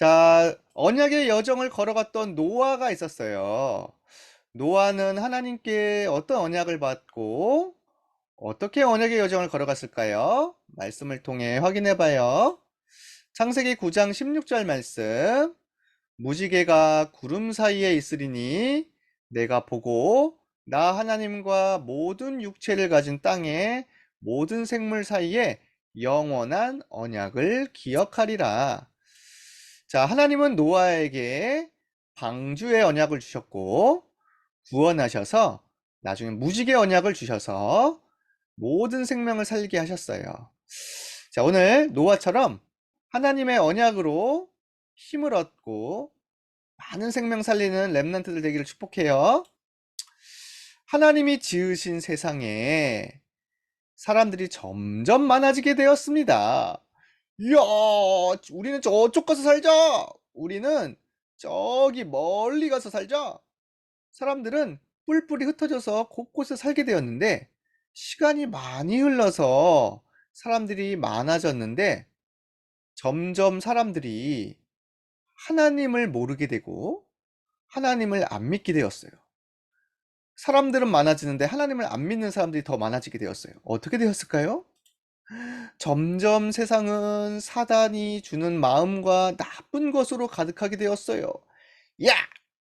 자, 언약의 여정을 걸어갔던 노아가 있었어요. 노아는 하나님께 어떤 언약을 받고 어떻게 언약의 여정을 걸어갔을까요? 말씀을 통해 확인해 봐요. 창세기 9장 16절 말씀. 무지개가 구름 사이에 있으리니 내가 보고 나 하나님과 모든 육체를 가진 땅의 모든 생물 사이에 영원한 언약을 기억하리라. 자, 하나님은 노아에게 방주의 언약을 주셨고 구원하셔서 나중에 무지개 언약을 주셔서 모든 생명을 살게 하셨어요. 자, 오늘 노아처럼 하나님의 언약으로 힘을 얻고 많은 생명 살리는 렘넌트들 되기를 축복해요. 하나님이 지으신 세상에 사람들이 점점 많아지게 되었습니다. 이야, 우리는 저쪽 가서 살자. 우리는 저기 멀리 가서 살자. 사람들은 뿔뿔이 흩어져서 곳곳에 살게 되었는데 시간이 많이 흘러서 사람들이 많아졌는데 점점 사람들이 하나님을 모르게 되고 하나님을 안 믿게 되었어요. 사람들은 많아지는데 하나님을 안 믿는 사람들이 더 많아지게 되었어요. 어떻게 되었을까요? 점점 세상은 사단이 주는 마음과 나쁜 것으로 가득하게 되었어요. 야!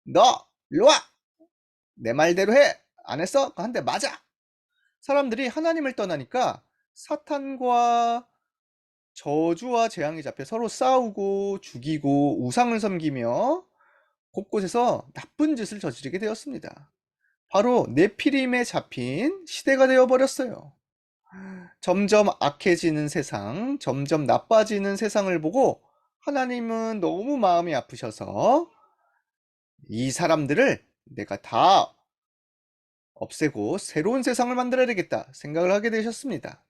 너! 일로 와! 내 말대로 해! 안 했어? 한 대 맞아! 사람들이 하나님을 떠나니까 사탄과 저주와 재앙이 잡혀 서로 싸우고 죽이고 우상을 섬기며 곳곳에서 나쁜 짓을 저지르게 되었습니다. 바로 네피림에 잡힌 시대가 되어버렸어요. 점점 악해지는 세상, 점점 나빠지는 세상을 보고 하나님은 너무 마음이 아프셔서 이 사람들을 내가 다 없애고 새로운 세상을 만들어야 되겠다 생각을 하게 되셨습니다.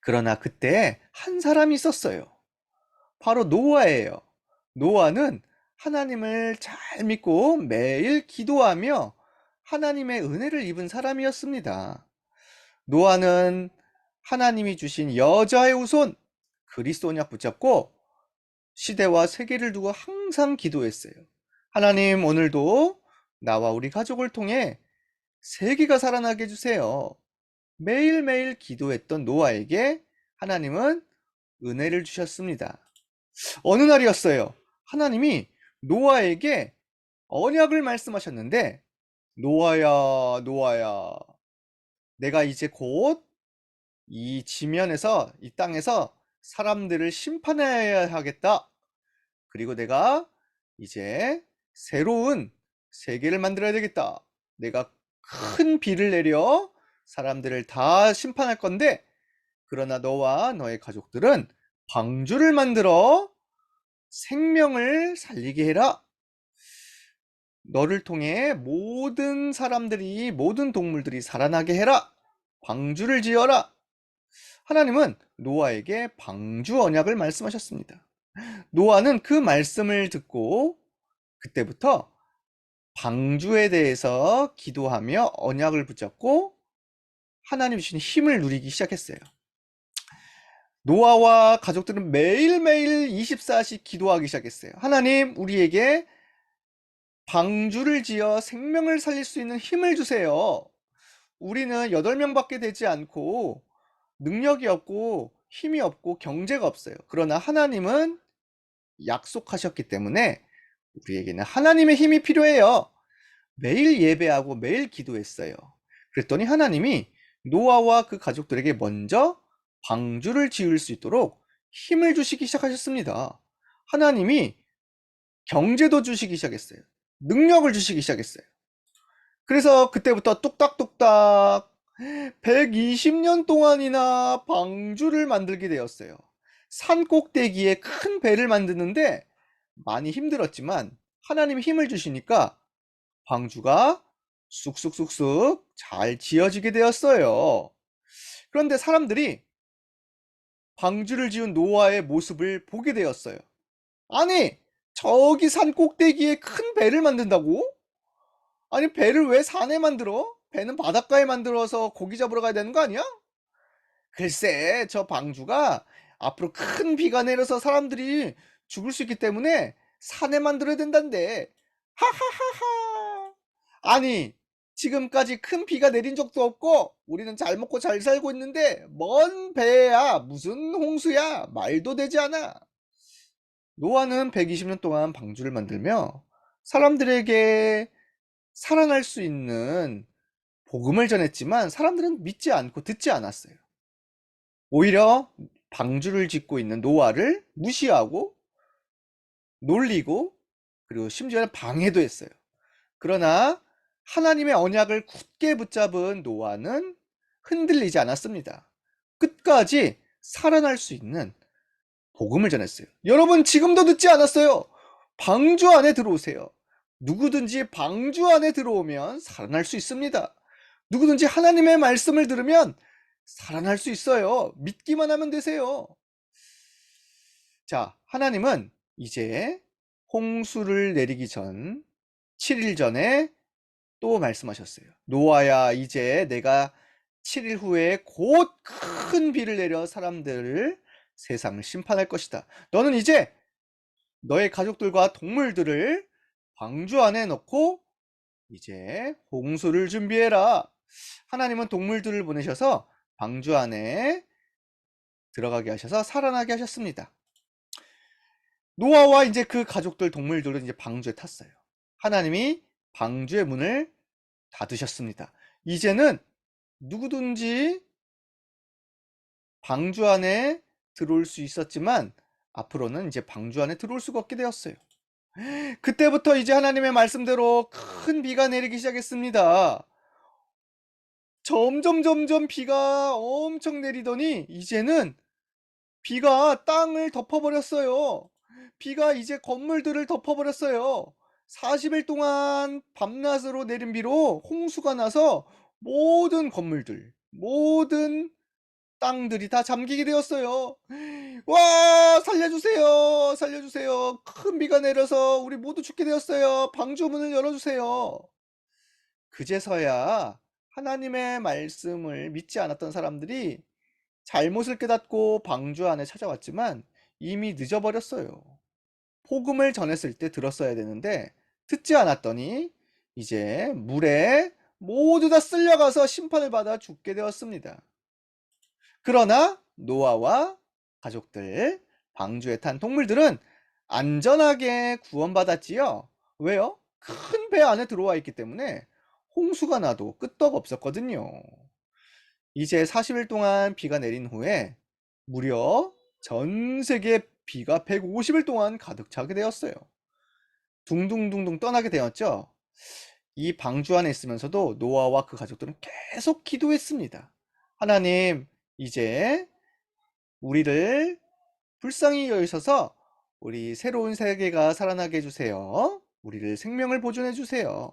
그러나 그때 한 사람이 있었어요. 바로 노아예요. 노아는 하나님을 잘 믿고 매일 기도하며 하나님의 은혜를 입은 사람이었습니다. 노아는 하나님이 주신 여자의 후손 그리스도 언약 붙잡고 시대와 세계를 두고 항상 기도했어요. 하나님 오늘도 나와 우리 가족을 통해 세계가 살아나게 해주세요. 매일매일 기도했던 노아에게 하나님은 은혜를 주셨습니다. 어느 날이었어요. 하나님이 노아에게 언약을 말씀하셨는데 노아야, 노아야. 내가 이제 곧 이 지면에서, 이 땅에서 사람들을 심판해야 하겠다. 그리고 내가 이제 새로운 세계를 만들어야 되겠다. 내가 큰 비를 내려 사람들을 다 심판할 건데, 그러나 너와 너의 가족들은 방주를 만들어 생명을 살리게 해라. 너를 통해 모든 사람들이, 모든 동물들이 살아나게 해라. 방주를 지어라. 하나님은 노아에게 방주 언약을 말씀하셨습니다. 노아는 그 말씀을 듣고 그때부터 방주에 대해서 기도하며 언약을 붙잡고 하나님 주신 힘을 누리기 시작했어요. 노아와 가족들은 매일매일 24시 기도하기 시작했어요. 하나님, 우리에게 방주를 지어 생명을 살릴 수 있는 힘을 주세요. 우리는 8명밖에 되지 않고 능력이 없고 힘이 없고 경제가 없어요. 그러나 하나님은 약속하셨기 때문에 우리에게는 하나님의 힘이 필요해요. 매일 예배하고 매일 기도했어요. 그랬더니 하나님이 노아와 그 가족들에게 먼저 방주를 지을 수 있도록 힘을 주시기 시작하셨습니다. 하나님이 경제도 주시기 시작했어요. 능력을 주시기 시작했어요. 그래서 그때부터 뚝딱뚝딱 120년 동안이나 방주를 만들게 되었어요. 산 꼭대기에 큰 배를 만드는데 많이 힘들었지만 하나님이 힘을 주시니까 방주가 쑥쑥쑥쑥 잘 지어지게 되었어요. 그런데 사람들이 방주를 지은 노아의 모습을 보게 되었어요. 아니, 저기 산 꼭대기에 큰 배를 만든다고? 아니, 배를 왜 산에 만들어? 배는 바닷가에 만들어서 고기 잡으러 가야 되는 거 아니야? 글쎄, 저 방주가 앞으로 큰 비가 내려서 사람들이 죽을 수 있기 때문에 산에 만들어야 된단데. 하하하하. 아니, 지금까지 큰 비가 내린 적도 없고 우리는 잘 먹고 잘 살고 있는데 뭔 배야 무슨 홍수야 말도 되지 않아. 노아는 120년 동안 방주를 만들며 사람들에게 살아날 수 있는 복음을 전했지만 사람들은 믿지 않고 듣지 않았어요. 오히려 방주를 짓고 있는 노아를 무시하고 놀리고 그리고 심지어는 방해도 했어요. 그러나 하나님의 언약을 굳게 붙잡은 노아는 흔들리지 않았습니다. 끝까지 살아날 수 있는 복음을 전했어요. 여러분 지금도 늦지 않았어요. 방주 안에 들어오세요. 누구든지 방주 안에 들어오면 살아날 수 있습니다. 누구든지 하나님의 말씀을 들으면 살아날 수 있어요. 믿기만 하면 되세요. 자, 하나님은 이제 홍수를 내리기 전 7일 전에 또 말씀하셨어요. 노아야, 이제 내가 7일 후에 곧 큰 비를 내려 사람들을 세상을 심판할 것이다. 너는 이제 너의 가족들과 동물들을 방주 안에 넣고 이제 홍수를 준비해라. 하나님은 동물들을 보내셔서 방주 안에 들어가게 하셔서 살아나게 하셨습니다. 노아와 이제 그 가족들 동물들은 이제 방주에 탔어요. 하나님이 방주의 문을 닫으셨습니다. 이제는 누구든지 방주 안에 들어올 수 있었지만 앞으로는 이제 방주 안에 들어올 수가 없게 되었어요. 그때부터 이제 하나님의 말씀대로 큰 비가 내리기 시작했습니다. 점점 점점 비가 엄청 내리더니 이제는 비가 땅을 덮어버렸어요. 비가 이제 건물들을 덮어버렸어요. 40일 동안 밤낮으로 내린 비로 홍수가 나서 모든 건물들, 모든 땅들이 다 잠기게 되었어요. 와, 살려주세요. 살려주세요. 큰 비가 내려서 우리 모두 죽게 되었어요. 방주 문을 열어주세요. 그제서야 하나님의 말씀을 믿지 않았던 사람들이 잘못을 깨닫고 방주 안에 찾아왔지만 이미 늦어버렸어요. 복음을 전했을 때 들었어야 되는데 듣지 않았더니 이제 물에 모두 다 쓸려가서 심판을 받아 죽게 되었습니다. 그러나 노아와 가족들, 방주에 탄 동물들은 안전하게 구원받았지요. 왜요? 큰 배 안에 들어와 있기 때문에 홍수가 나도 끄떡 없었거든요. 이제 40일 동안 비가 내린 후에 무려 전 세계 비가 150일 동안 가득 차게 되었어요. 둥둥둥둥 떠나게 되었죠. 이 방주 안에 있으면서도 노아와 그 가족들은 계속 기도했습니다. 하나님, 이제 우리를 불쌍히 여기셔서 우리 새로운 세계가 살아나게 해주세요. 우리를 생명을 보존해 주세요.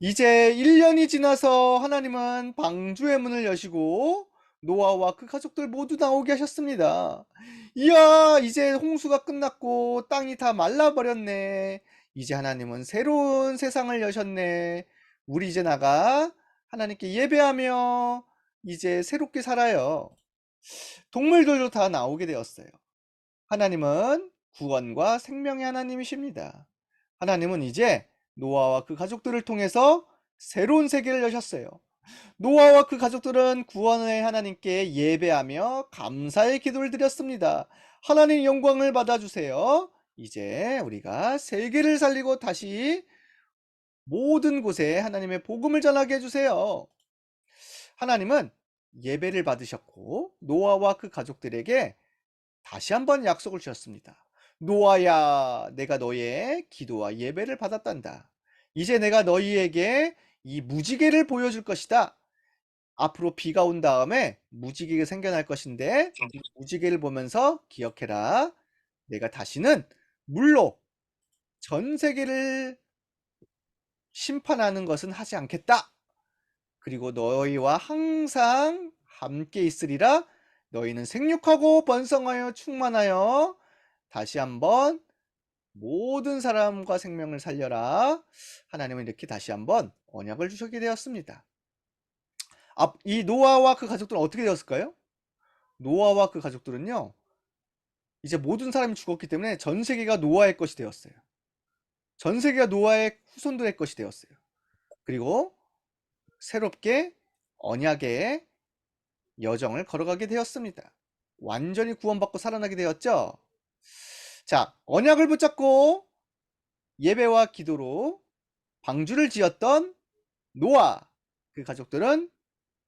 이제 1년이 지나서 하나님은 방주의 문을 여시고 노아와 그 가족들 모두 나오게 하셨습니다. 이야, 이제 홍수가 끝났고 땅이 다 말라버렸네. 이제 하나님은 새로운 세상을 여셨네. 우리 이제 나가 하나님께 예배하며 이제 새롭게 살아요. 동물들도 다 나오게 되었어요. 하나님은 구원과 생명의 하나님이십니다. 하나님은 이제 노아와 그 가족들을 통해서 새로운 세계를 여셨어요. 노아와 그 가족들은 구원의 하나님께 예배하며 감사의 기도를 드렸습니다. 하나님 영광을 받아주세요. 이제 우리가 세계를 살리고 다시 모든 곳에 하나님의 복음을 전하게 해주세요. 하나님은 예배를 받으셨고 노아와 그 가족들에게 다시 한번 약속을 주셨습니다. 노아야, 내가 너의 기도와 예배를 받았단다. 이제 내가 너희에게 이 무지개를 보여줄 것이다. 앞으로 비가 온 다음에 무지개가 생겨날 것인데 이 무지개를 보면서 기억해라. 내가 다시는 물로 전 세계를 심판하는 것은 하지 않겠다. 그리고 너희와 항상 함께 있으리라. 너희는 생육하고 번성하여 충만하여 다시 한번 모든 사람과 생명을 살려라. 하나님은 이렇게 다시 한번 언약을 주셨게 되었습니다. 이 노아와 그 가족들은 어떻게 되었을까요? 노아와 그 가족들은요, 이제 모든 사람이 죽었기 때문에 전 세계가 노아의 것이 되었어요. 전 세계가 노아의 후손들의 것이 되었어요. 그리고 새롭게 언약의 여정을 걸어가게 되었습니다. 완전히 구원받고 살아나게 되었죠. 자, 언약을 붙잡고 예배와 기도로 방주를 지었던 노아 그 가족들은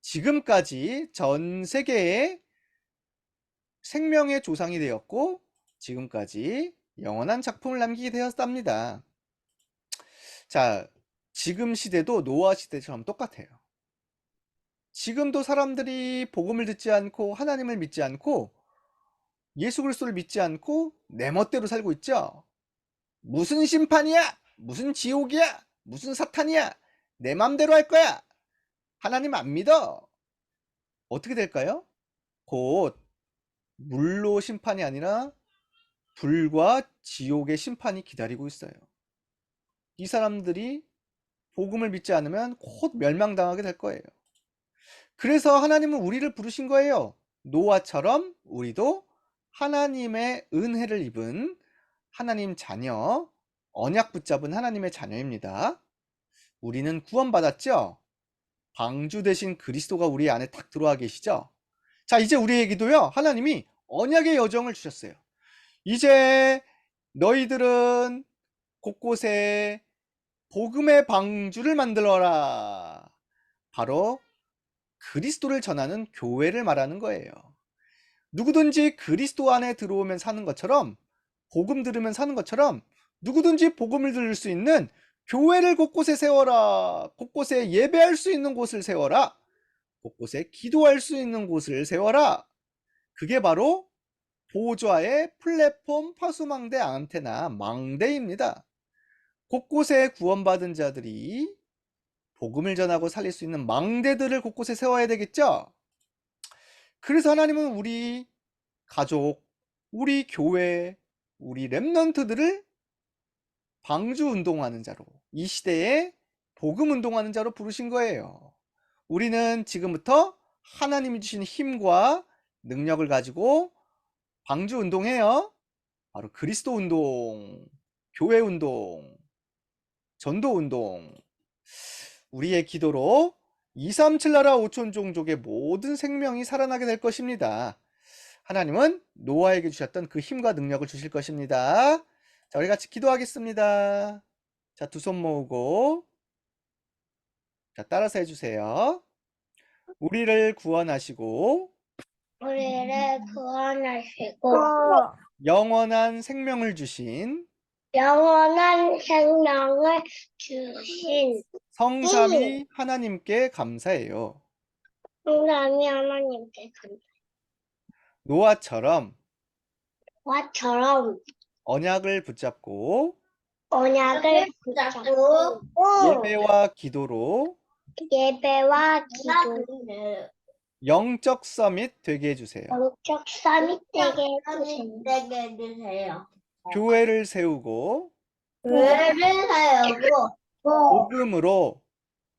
지금까지 전 세계에 생명의 조상이 되었고 지금까지 영원한 작품을 남기게 되었답니다. 자, 지금 시대도 노아 시대처럼 똑같아요. 지금도 사람들이 복음을 듣지 않고 하나님을 믿지 않고 예수 그리스도를 믿지 않고 내 멋대로 살고 있죠. 무슨 심판이야? 무슨 지옥이야? 무슨 사탄이야? 내 맘대로 할 거야. 하나님 안 믿어. 어떻게 될까요? 곧 물로 심판이 아니라 불과 지옥의 심판이 기다리고 있어요. 이 사람들이 복음을 믿지 않으면 곧 멸망당하게 될 거예요. 그래서 하나님은 우리를 부르신 거예요. 노아처럼 우리도 하나님의 은혜를 입은 하나님 자녀, 언약 붙잡은 하나님의 자녀입니다. 우리는 구원받았죠? 방주 대신 그리스도가 우리 안에 딱 들어와 계시죠? 자, 이제 우리에게도요, 하나님이 언약의 여정을 주셨어요. 이제 너희들은 곳곳에 복음의 방주를 만들어라. 바로 그리스도를 전하는 교회를 말하는 거예요. 누구든지 그리스도 안에 들어오면 사는 것처럼 복음 들으면 사는 것처럼 누구든지 복음을 들을 수 있는 교회를 곳곳에 세워라. 곳곳에 예배할 수 있는 곳을 세워라. 곳곳에 기도할 수 있는 곳을 세워라. 그게 바로 보좌의 플랫폼 파수망대 안테나 망대입니다. 곳곳에 구원받은 자들이 복음을 전하고 살릴 수 있는 망대들을 곳곳에 세워야 되겠죠? 그래서 하나님은 우리 가족, 우리 교회, 우리 랩넌트들을 방주 운동하는 자로, 이 시대에 복음 운동하는 자로 부르신 거예요. 우리는 지금부터 하나님이 주신 힘과 능력을 가지고 방주 운동해요. 바로 그리스도 운동, 교회 운동, 전도 운동. 우리의 기도로 237 나라 5천 종족의 모든 생명이 살아나게 될 것입니다. 하나님은 노아에게 주셨던 그 힘과 능력을 주실 것입니다. 자, 우리 같이 기도하겠습니다. 자, 두 손 모으고 자, 따라서 해 주세요. 우리를 구원하시고 우리를 구원하시고 영원한 생명을 주신 영원한 생명을 주신 성삼위 하나님께 감사해요. 하나님 하나님께 노아처럼 감사처럼 언약을 붙잡고 언약을 붙잡고 예배와 기도로 예배와 기도 영적 서밋 되게 해주세요. 영적 삼위 되게 해주세요. 교회를 세우고 교회를 세우고 복음으로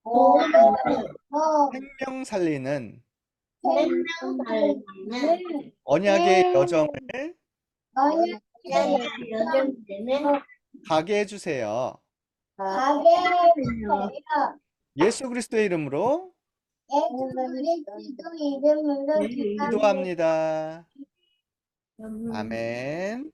복음으로 생명 살리는 생명 살리는 언약의 여정을 언약의 여정되는 가게 해주세요. 가게를 예수 그리스도의 이름으로 예수 그리스도 이름으로 기도합니다. 아멘.